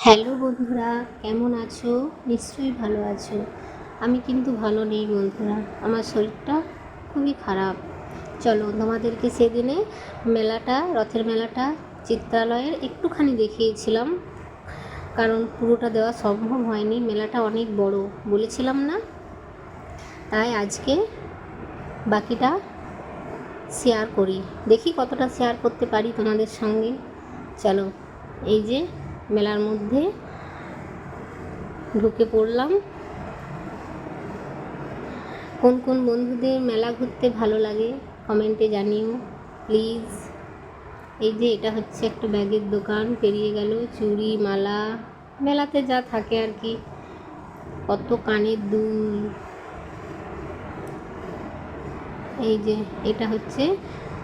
Hello বন্ধুরা, কেমন আছো? নিশ্চয়ই ভালো আছো। আমি কিন্তু ভালো নেই বন্ধুরা, আমার শরীরটা খুবই খারাপ। চলো তোমাদেরকে সেদিনে মেলাটা, রথের মেলাটা চিত্রালয়ের একটুখানি দেখিয়েছিলাম। কারণ পুরোটা দেওয়া সম্ভব হয়নি, মেলাটা অনেক বড়, বলেছিলাম না? তাই আজকে বাকিটা শেয়ার করি। দেখি কতটা শেয়ার করতে পারি তোমাদের সঙ্গে। চলো, এই যে মেলার মধ্যে ঢুকে পড়লাম। কোন কোন বন্ধুদের মেলা ঘুরতে ভালো লাগে কমেন্টে জানিও, প্লিজ। এই যে এটা হচ্ছে একটা ব্যাগের দোকান, পেরিয়ে গেল, চুড়ি, মালা, মেলাতে যা থাকে আর কি। কত কানের দুল। এই যে এটা হচ্ছে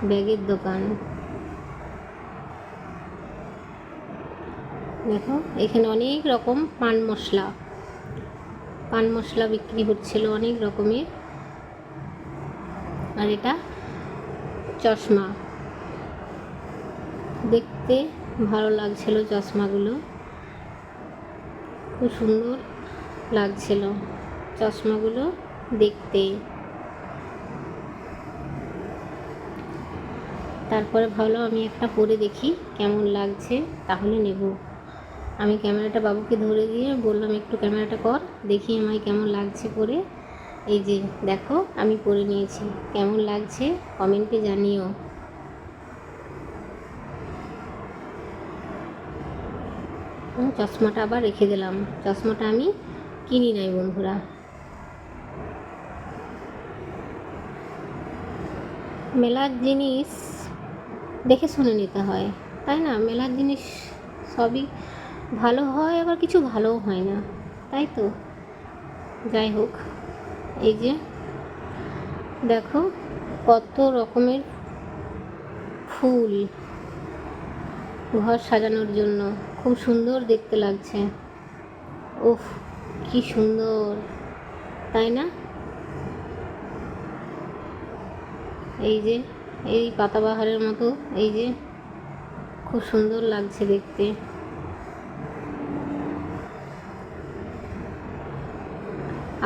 ব্যাগের দোকান। দেখো, এখানে অনেক রকম পান মশলা। পান মশলা বিক্রি হচ্ছিল অনেক রকমের। আর এটা চশমা। দেখতে ভালো লাগছিল চশমাগুলো। খুব সুন্দর লাগছিল চশমাগুলো দেখতে। তারপরে ভাবলাম আমি একটা পরে দেখি কেমন লাগছে, তাহলে নেব। আমি ক্যামেরাটা বাবুকে ধরে দিয়ে বললাম, একটু ক্যামেরাটা কর, দেখি আমায় কেমন লাগছে পরে। এই যে, দেখো, আমি পরে নিয়েছি। কেমন লাগছে কমেন্টে জানিও। চশমাটা আবার রেখে দিলাম। চশমাটা আমি কিনি নাই বন্ধুরা। মেলার জিনিস দেখে শুনে নিতে হয়, তাই না? মেলার জিনিস সবই ভালো হয় আবার কিছু ভালোও হয় না, তাই তো? যাই হোক, এই যে দেখো কত রকমের ফুল ঘর সাজানোর জন্য, খুব সুন্দর দেখতে লাগছে। উফ, কি সুন্দর, তাই না? এই যে, এই পাতাবাহারের মতো, এই যে, খুব সুন্দর লাগছে দেখতে।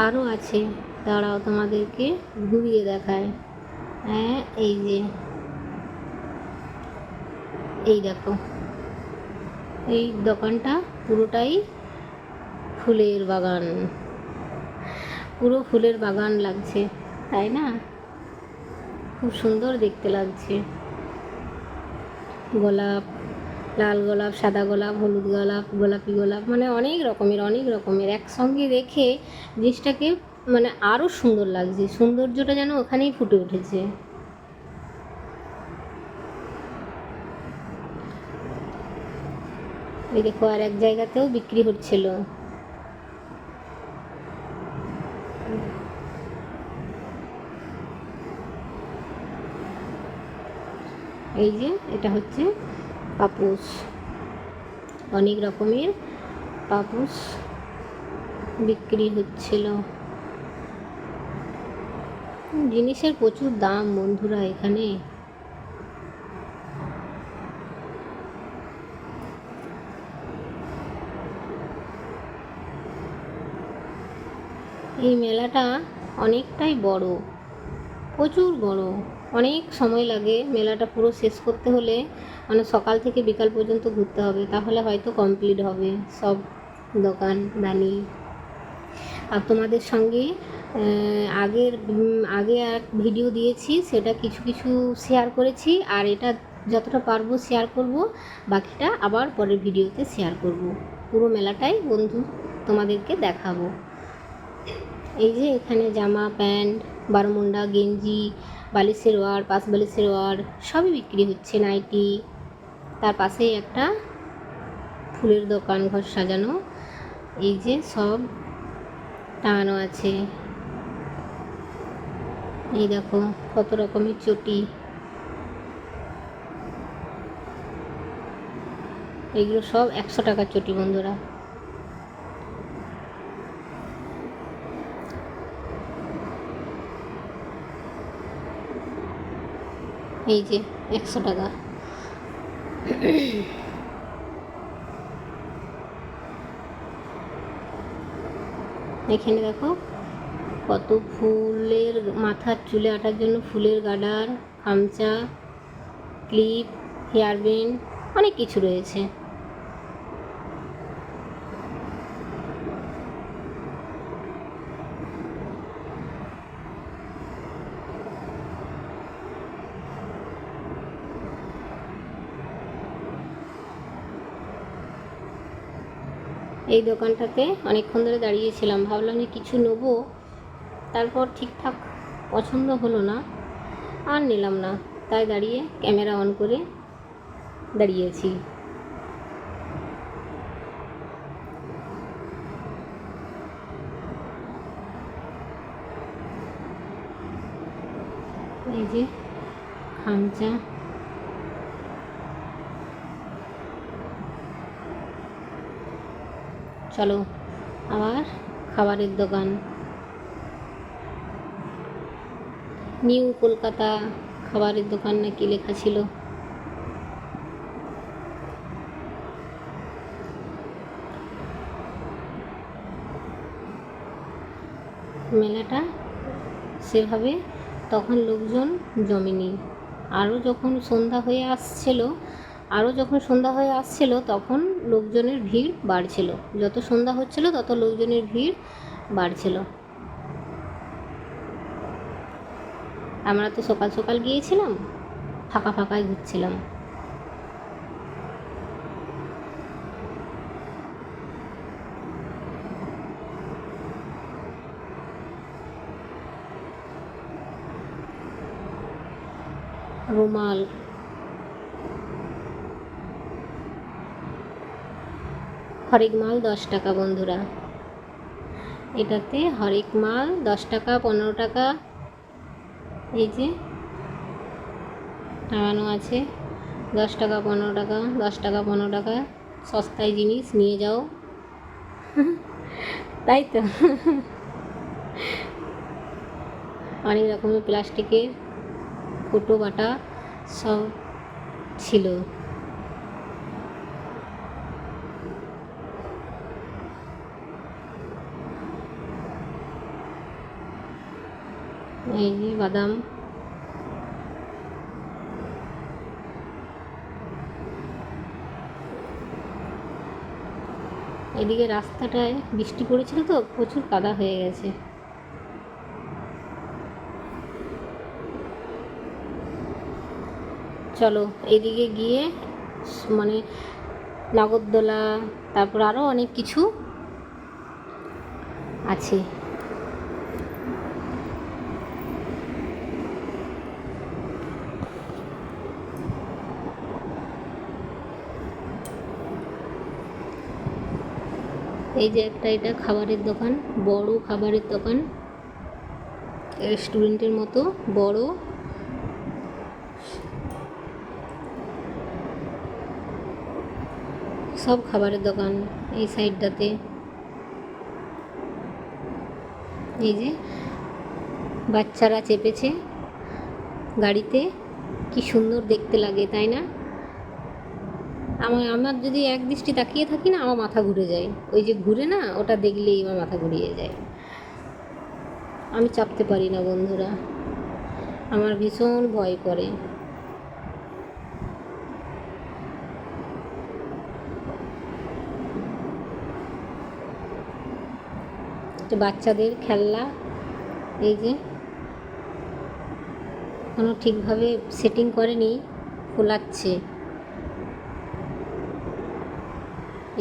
আরও আছে। দাঁড়াও তোমাদেরকে ঘুরিয়ে দেখায় হ্যাঁ এই যে। এই দেখো। এই দোকানটা পুরোটাই ফুলের বাগান। পুরো ফুলের বাগান লাগছে, তাই না? খুব সুন্দর দেখতে লাগছে। গোলাপ লাল গোলাপ, সাদা গোলাপ, হলুদ গোলাপ, গোলাপি গোলাপ মানে অনেক রকমের অনেক রকমের। একসঙ্গে রেখে জিনিসটাকে মানে আরও সুন্দর লাগছে। সৌন্দর্যটা যেন ওখানেই ফুটে উঠেছে। দেখো, আর এক জায়গাতেও বিক্রি হচ্ছিল। এই যে, এটা হচ্ছে পাপোশ অনেক রকমের পাপোশ বিক্রি হচ্ছিল। জিনিসের প্রচুর দাম বন্ধুরা এখানে। এই মেলাটা অনেকটাই বড়, প্রচুর বড়। অনেক সময় লাগে মেলাটা পুরো শেষ করতে হলে মানে সকাল থেকে বিকাল পর্যন্ত ঘুরতে হবে, তাহলে হয়তো কমপ্লিট হবে সব দোকান দানি আর তোমাদের সঙ্গে আগের আগে এক ভিডিও দিয়েছি, সেটা কিছু কিছু শেয়ার করেছি, আর এটা যতটা পারব শেয়ার করব, বাকিটা আবার পরের ভিডিওতে শেয়ার করব। পুরো মেলাটাই বন্ধু তোমাদেরকে দেখাবো। এই যে এখানে জামা, প্যান্ট বারমুন্ডা গেঞ্জি বালিশের ওয়ার পাশ বালিশের ওয়ার সবই বিক্রি হচ্ছে নাইটি। তার পাশেই একটা ফুলের দোকান, ঘর সাজানো। এই যে সব টাঙানো আছে। এই দেখো কত রকমের চটি। এগুলো সব একশো টাকার চটি বন্ধুরা। এই যে, একশো টাকা। এখানে দেখো, কত ফুলের মাথার চুলে আটার জন্য ফুলের গাডার, খামচা, ক্লিপ হেয়ারবেন অনেক কিছু রয়েছে। এই দোকানটাতে অনেকক্ষণ ধরে দাঁড়িয়েছিলাম। ভাবলাম যে কিছু নেব। তারপর ঠিকঠাক পছন্দ হলো না, আর নিলাম না। তাই দাঁড়িয়ে ক্যামেরা অন করে দাঁড়িয়েছি। এই যে খামচা। চলো, আবার খাবারের দোকান। নিউ কলকাতা খাবারের দোকান নাকি লেখা ছিল। মেলাটা সেভাবে তখন লোকজন জমেনি। আরও যখন সন্ধ্যা হয়ে আসছিল আরও যখন সন্ধ্যা হয়ে আসছিল, তখন লোকজনের ভিড় বাড়ছিল। যত সন্ধ্যা হচ্ছিল, তত লোকজনের ভিড় বাড়ছিল। আমরা তো সকাল সকাল গিয়েছিলাম, ফাঁকা ফাঁকায় ঘুরছিলাম। রুমাল হরেক মাল দশ টাকা বন্ধুরা। এটাতে হরেক মাল দশ টাকা পনেরো টাকা। এই যে টাঙানো আছে। দশ টাকা পনেরো টাকা দশ টাকা পনেরো টাকা। সস্তায় জিনিস নিয়ে যাও। তাই তো। অনেক রকমের প্লাস্টিকের ফুটো বাটা সব ছিল। এই যে বাদাম। এদিকে রাস্তাটায় বৃষ্টি পড়েছিল তো, প্রচুর কাদা হয়ে গেছে। চলো এদিকে গিয়ে মানে নাগরদোলা, তারপর আরও অনেক কিছু আছে। এই যে একটা এটা খাবারের দোকান, বড় খাবারের দোকান। রেস্টুরেন্টের মতো, বড়। সব খাবারের দোকান এই সাইডটাতে। এই যে বাচ্চারা চেপেছে গাড়িতে। কি সুন্দর দেখতে লাগে, তাই না? আমার আমার যদি এক দৃষ্টি তাকিয়ে থাকি না, আমার মাথা ঘুরে যায়। ওই যে ঘুরে না, ওটা দেখলেই আমার মাথা ঘুরিয়ে যায়। আমি চাপতে পারি না, বন্ধুরা। আমার ভীষণ ভয় করে। বাচ্চাদের খেলনা, এই যে, কোনো ঠিকভাবে সেটিং করেনি খোলাচ্ছে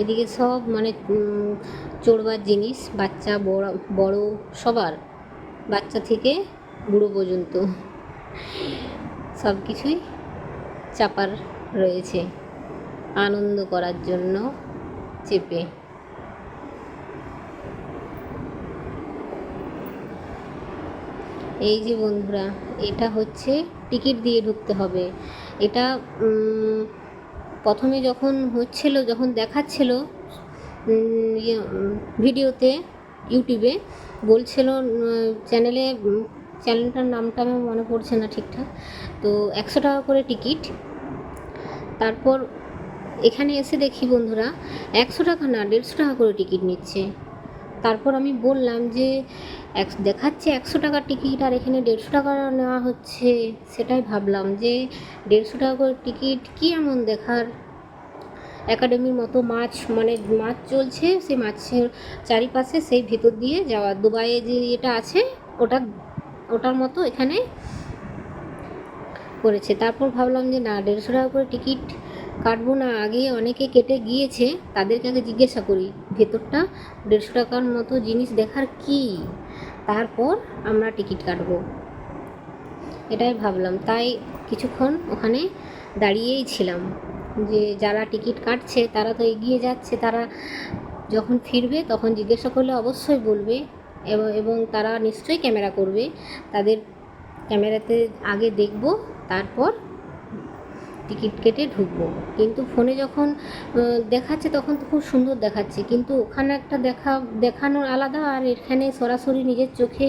এদিকে সব মানে চড়বার জিনিস, বাচ্চা, বড় বড় সবার, বাচ্চা থেকে বুড়ো পর্যন্ত। সব কিছুই চাপার রয়েছে, আনন্দ করার জন্য চেপে। এই যে বন্ধুরা, এটা হচ্ছে টিকিট দিয়ে ঢুকতে হবে। এটা প্রথমে যখন হচ্ছিল যখন দেখাচ্ছিল ইয়ে, ভিডিওতে ইউটিউবে বলছিল চ্যানেলে চ্যানেলটার নামটা আমার মনে পড়ছে না ঠিকঠাক। তো একশো টাকা করে টিকিট। তারপর এখানে এসে দেখি বন্ধুরা একশো টাকা না দেড়শো টাকা করে টিকিট নিচ্ছে। তারপর আমি বললাম যে, এক, দেখাচ্ছে একশো টাকার টিকিট আর এখানে দেড়শো টাকা নেওয়া হচ্ছে। সেটাই ভাবলাম যে, দেড়শো টাকা করে টিকিট কী এমন দেখার? একাডেমির মতো মাছ মানে মাছ চলছে, সেই মাছের চারিপাশে সেই ভেতর দিয়ে যাওয়া। দুবাইয়ে যে এটা আছে, ওটা, ওটার মতো এখানে করেছে। তারপর ভাবলাম যে, না, দেড়শো টাকা করে টিকিট কাটবো না আগে অনেকে কেটে গিয়েছে, তাদেরকে আগে জিজ্ঞাসা করি, ভেতরটা দেড়শো টাকার মতো জিনিস দেখার কি? তারপর আমরা টিকিট কাটবো। এটাই ভাবলাম, তাই কিছুক্ষণ ওখানে দাঁড়িয়েই ছিলাম, যে যারা টিকিট কাটছে, তারা তো এগিয়ে যাচ্ছে, তারা যখন ফিরবে তখন জিজ্ঞাসা করলে অবশ্যই বলবে এবং- তারা নিশ্চয়ই ক্যামেরা করবে, তাদের ক্যামেরাতে আগে দেখব, তারপর টিকিট কেটে ঢুকবো। কিন্তু ফোনে যখন দেখাচ্ছে তখন তো খুব সুন্দর দেখাচ্ছে। কিন্তু ওখানে একটা দেখা, দেখানোর আলাদা আর এখানে সরাসরি নিজের চোখে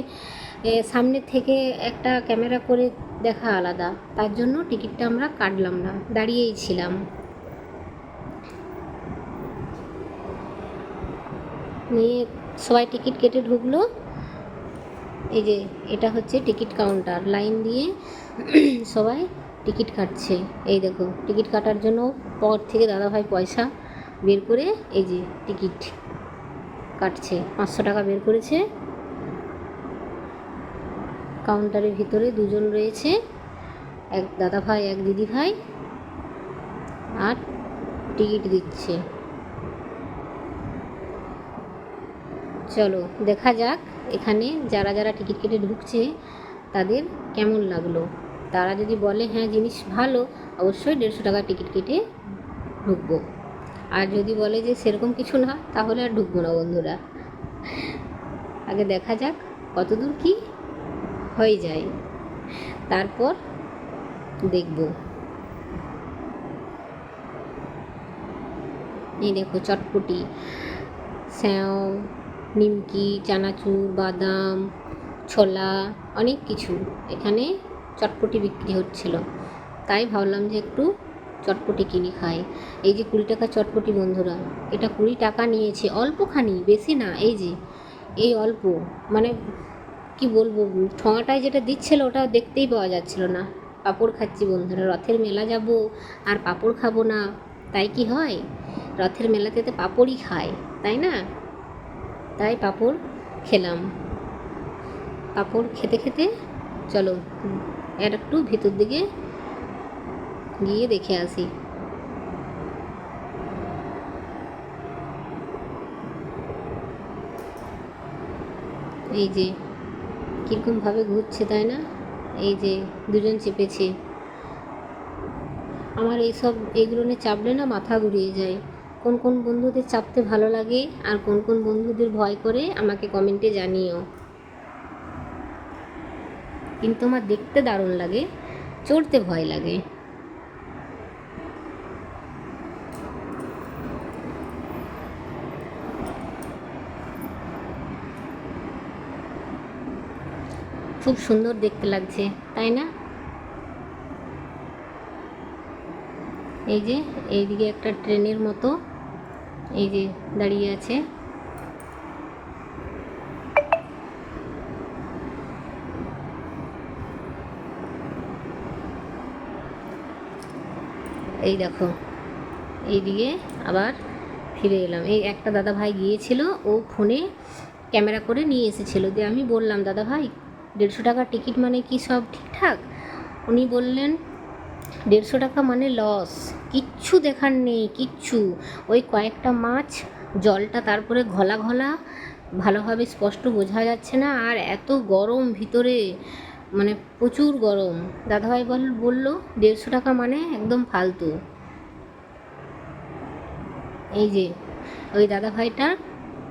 সামনে থেকে একটা ক্যামেরা করে দেখা আলাদা। তার জন্য টিকিটটা আমরা কাটলাম না, দাঁড়িয়েই ছিলাম। নিয়ে সবাই টিকিট কেটে ঢুকলো। এই যে, এটা হচ্ছে টিকিট কাউন্টার। লাইন দিয়ে সবাই টিকিট কাটছে। এই দেখো, টিকিট কাটার জন্য পর থেকে দাদাভাই পয়সা বের করে এই যে টিকিট কাটছে। পাঁচশো টাকা বের করেছে। কাউন্টারের ভিতরে দুজন রয়েছে, এক দাদাভাই, এক দিদিভাই, আর টিকিট দিচ্ছে। চলো, দেখা যাক এখানে যারা যারা টিকিট কেটে ঢুকছে, তাদের কেমন লাগল। তারা যদি বলে হ্যাঁ জিনিস ভালো, অবশ্যই দেড়শো টাকা টিকিট কেটে ঢুকবো। আর যদি বলে যে, সেরকম কিছু না, তাহলে আর ঢুকবো না বন্ধুরা। আগে দেখা যাক কতদূর কি হয়ে যায়। তারপর দেখব। এই দেখো চটপটি, স্যাও, নিমকি, চানাচুর, বাদাম, ছোলা, অনেক কিছু এখানে চটপটি বিক্রি হচ্ছিল। তাই ভাবলাম যে একটু চটপটি কিনি খাই। এই যে কুড়ি টাকা চটপটি, বন্ধুরা, এটা কুড়ি টাকা নিয়েছে। অল্পখানি, বেশি না, এই যে, এই অল্প। মানে কি বলব, ঠোঙাটায় যেটা দিচ্ছিল, ওটা দেখতেই পাওয়া যাচ্ছিল না। পাঁপড় খাচ্ছি, বন্ধুরা, রথের মেলা যাব, আর পাঁপড় খাব না। তাই কি হয়? রথের মেলাতে তো পাঁপড়ই খায় তাই না? তাই পাঁপড় খেলাম। পাঁপড় খেতে খেতে, চলো আর একটু ভিতর দিকে গিয়ে দেখে আসি। এই যে কীরকমভাবে ঘুরছে, তাই না? এই যে দুজন চেপেছে। আমার এইসব এইগুলো নিয়ে চাপলে না মাথা ঘুরিয়ে যায়। কোন কোন বন্ধুদের চাপতে ভালো লাগে আর কোন কোন বন্ধুদের ভয় করে আমাকে কমেন্টে জানিও। কিন্তু আমার দেখতে দারুণ লাগে, চড়তে ভয় লাগে। খুব সুন্দর দেখতে লাগছে, তাই না? এই যে, এইদিকে একটা ট্রেনের মতো, এই যে দাঁড়িয়ে আছে। এই দেখো। এইদিকে আবার ফিরে এলাম। এই একটা দাদা ভাই গিয়েছিল, ও ফোনে ক্যামেরা করে নিয়ে এসেছিল। দিয়ে আমি বললাম, দাদা ভাই, দেড়শো টাকার টিকিট মানে কি সব ঠিকঠাক? উনি বললেন, দেড়শো টাকা মানে লস। কিচ্ছু দেখার নেই, কিচ্ছু। ওই কয়েকটা মাছ, জলটা তারপরে ঘলা ঘলা, ভালোভাবে স্পষ্ট বোঝা যাচ্ছে না। আর এত গরম ভিতরে মানে প্রচুর গরম। দাদাভাই বল, বলল, দেড়শো টাকা মানে একদম ফালতু। এই যে, ওই দাদাভাইটা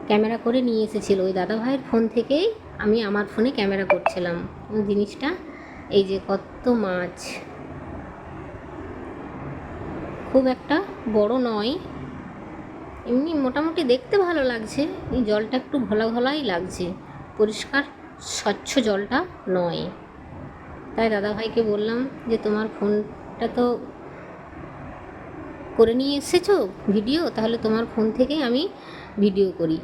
ক্যামেরা করে নিয়ে এসেছিল। ওই দাদাভাইয়ের ফোন থেকেই আমি আমার ফোনে ক্যামেরা করছিলাম। জিনিসটা, এই যে কত মাছ। খুব একটা বড় নয়। এমনি মোটামুটি দেখতে ভালো লাগছে। এই জলটা একটু ঘোলা ঘোলাই লাগছে। পরিষ্কার, স্বচ্ছ জলটা নয়। তাই দাদাভাইকে বললাম যে তোমার ফোনটা তো করে নিয়ে এসেছ ভিডিও, তাহলে তোমার ফোন থেকেই আমি ভিডিও করি।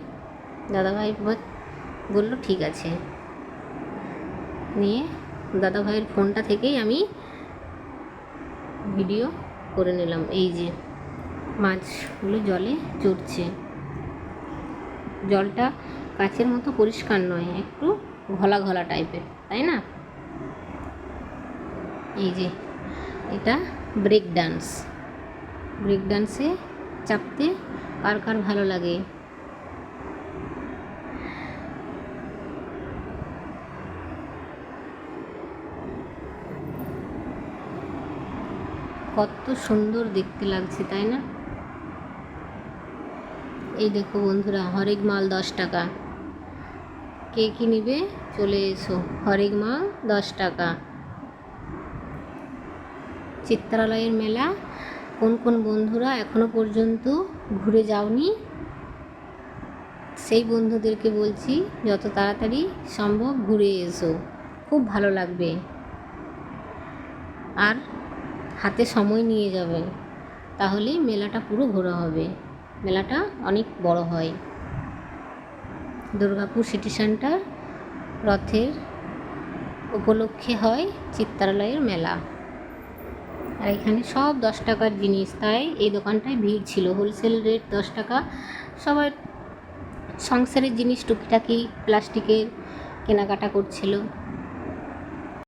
দাদাভাই বল- বলল, ঠিক আছে। নিয়ে দাদাভাইয়ের ফোনটা থেকেই আমি ভিডিও করে নিলাম। এই যে মাছগুলো জলে চড়ছে। জলটা কাচের মতো পরিষ্কার নয়, একটু ঘলা ঘলা টাইপের তাই না? এই যে, এটা ব্রেক ডান্স ব্রেক ডান্সে চাপতে কার কার ভালো লাগে? কত সুন্দর দেখতে লাগছে, তাই না? এই দেখো বন্ধুরা, হরেক মাল দশ টাকা। কে কি নিবে? চলে এসো। হরেক মাল দশ টাকা। চিত্রালয়ের মেলা। কোন কোন বন্ধুরা এখনও পর্যন্ত ঘুরে যাওনি? সেই বন্ধুদেরকে বলছি, যত তাড়াতাড়ি সম্ভব ঘুরে এসো। খুব ভালো লাগবে। আর হাতে সময় নিয়ে যাবে। তাহলে মেলাটা পুরো ঘোরা হবে। মেলাটা অনেক বড় হয়। দুর্গাপুর সিটি সেন্টার রথের উপলক্ষে হয় চিত্রালয়ের মেলা। আর এখানে সব দশ টাকার জিনিস, তাই এই দোকানটায় ভিড় ছিল। হোলসেল রেট দশ টাকা। সবার সংসারের জিনিস টুকিটাকি প্লাস্টিকের কেনাকাটা করছিল।